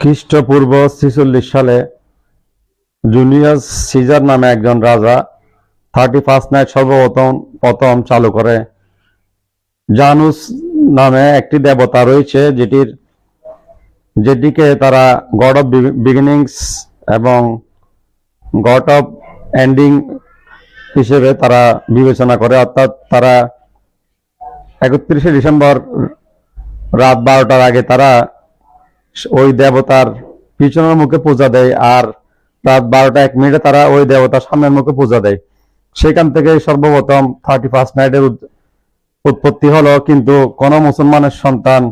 খ্রিস্টপূর্ব ছিচল্লিশ সালে জুলিয়াস সিজার নামে একজন রাজা থার্টি ফার্স্ট নাইট সর্বপ্রথম প্রথম চালু করে। জানুস নামে একটি দেবতা রয়েছে যেটির, যেটিকে তারা গড অফ বিগিনিংস এবং গড অফ এন্ডিং হিসেবে তারা বিবেচনা করে। অর্থাৎ তারা একত্রিশে ডিসেম্বর রাত বারোটার আগে তারা ওই দেবতার পিছনের মুখে পূজা দেয় আর রাত বারোটা এক মিনিটে তারা ওই দেবতার সামনের মুখে পূজা দেয়। সেখান থেকে সর্বপ্রথম থার্টি ফার্স্ট নাইটের উৎপত্তি হলো, কিন্তু কোন মুসলমানের সন্তান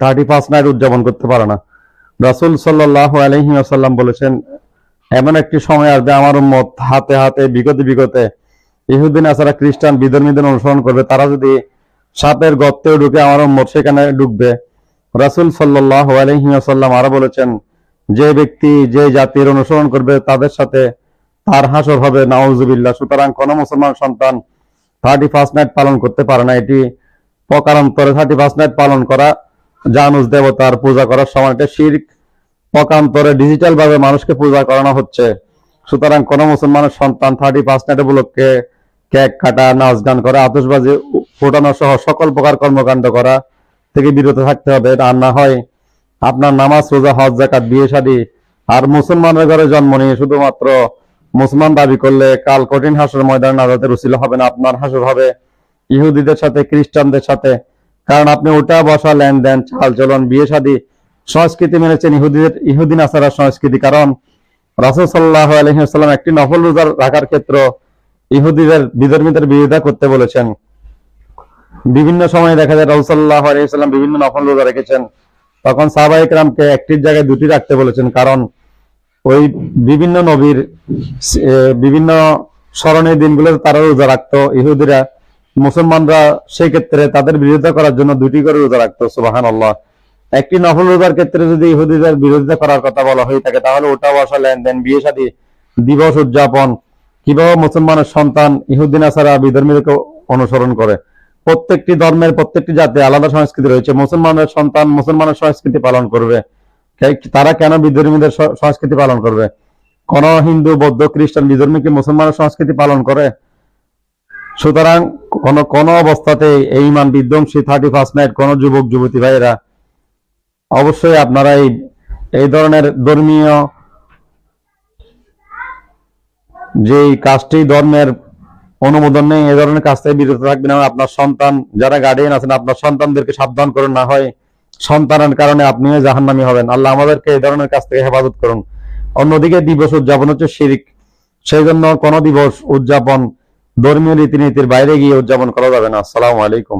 থার্টি ফার্স্ট নাইট উদযাপন করতে পারে না। রাসুল সাল্লাহ আলহিম বলেছেন, এমন একটি সময় আসবে আমার উম্মত হাতে হাতে, বিগতে বিগতে ইহুদিন আসারা খ্রিস্টান, বিধর্মীদের অনুসরণ করবে। তারা যদি সাপের গর্তেও ঢুকে আমার উম্মত সেখানে ঢুকবে রাসুল সাল্লাহ আলহিহাসাল্লাম আরও বলেছেন, যে ব্যক্তি যে জাতির অনুসরণ করবে তাদের সাথে তার হাসর হবে, নাউজুবিল্লাহ। সুতরাং কোন মুসলমান সন্তান থার্টি ফার্স্ট নাইট পালন করতে পারে না। এটি প্রকারান্তরে থার্টি ফার্স্ট নাইট পালন করা জানুস দেবতার পূজা করার সময় এটা শির্ক। প্রকারান্তরে ডিজিটাল ভাবে মানুষকে পূজা করানো হচ্ছে। সুতরাং কোন মুসলমানের সন্তান থার্টি ফার্স্ট নাইট উপলক্ষে কেক কাটা, নাচ গান করা আতসবাজি ফোটানো সহ সকল প্রকার কর্মকাণ্ড করা থেকে বিরত থাকতে হবে আর না হয় আপনার নামাজ, রোজা, হজ জাকাত বিয়ে শাদী আর মুসলমানের ঘরে জন্ম নিয়ে শুধুমাত্র মুসলমান দাবি করলে কাল কঠিন হাসর ময়দান নাজাতের উচিল হবে না, আপনার হাসর হবে ইহুদিদের সাথে, খ্রিস্টানদের সাথে। কারণ আপনি ওটা বসা, লেনদেন চাল চলন বিয়ে শাদী সংস্কৃতি মেনেছেন ইহুদিদের ইহুদিন আসারার সংস্কৃতি। কারণ রাসুল সাল্লাহ আলহিহাল্লাম একটি নফল রোজার রাখার ক্ষেত্র ইহুদিদের, বিধর্মীদের বিরোধিতা করতে বলেছেন। বিভিন্ন সময় দেখা যায় রসুল্লাহ আলহিহাল্লাম বিভিন্ন নফল রোজা রেখেছেন। তখন সাহবাহিক রামকে একটির জায়গায় দুটি রাখতে বলেছেন, কারণ ওই বিভিন্ন নবীর বিভিন্ন স্মরণীয় দিনগুলো তারা রোজা রাখতো। ইহুদিরা, মুসলমানরা সেই ক্ষেত্রে তাদের বিরোধিতা করার জন্য দুটি করে রোজা রাখতো সুবাহান আল্লাহ একটি নফল রোজার ক্ষেত্রে যদি ইহুদিদের বিরোধিতা করার কথা বলা হয়ে থাকে, তাহলে ওটা বসা লেনদেন বিয়ে শাদী দিবস উদযাপন, কীভাবে মুসলমানের সন্তান ইহুদিন আসারা বিধর্মীদেরকে অনুসরণ করে। প্রত্যেকটি ধর্মের প্রত্যেকটি জাতি আলাদা সংস্কৃতি রয়েছে। মুসলমানের সন্তান মুসলমানের সংস্কৃতি পালন করবে। তারা কেন বিধর্মীদের সংস্কৃতি পালন করবে? কোন হিন্দু, বৌদ্ধ, খ্রিস্টান বিধর্মী কি মুসলমানের সংস্কৃতি পালন করে? সুতরাং কোন কোন অবস্থাতে এই মান বিধ্বংসী থার্টি ফার্স্ট নাইট কোন যুবক, যুবতী ভাইরা অবশ্যই আপনারা এই এই ধরনের ধর্মীয় যে কাজটি ধর্মের অনুমোদন নেই, এ ধরনের কাজ থেকে বিরত থাকবেন আপনার সন্তান, যারা গার্ডিয়ান আছেন, আপনার সন্তানদেরকে সাবধান করুন না হয়, সন্তানের কারণে আপনিও নামি হবেন। আল্লাহ আমাদেরকে এই ধরনের কাজ থেকে হেফাজত করুন। অন্যদিকে দিবস উদযাপন হচ্ছে শিরিক। সেই জন্য কোনো দিবস উদযাপন ধর্মীয় রীতিনীতির বাইরে গিয়ে উদযাপন করা যাবে না। আসসালামু আলাইকুম।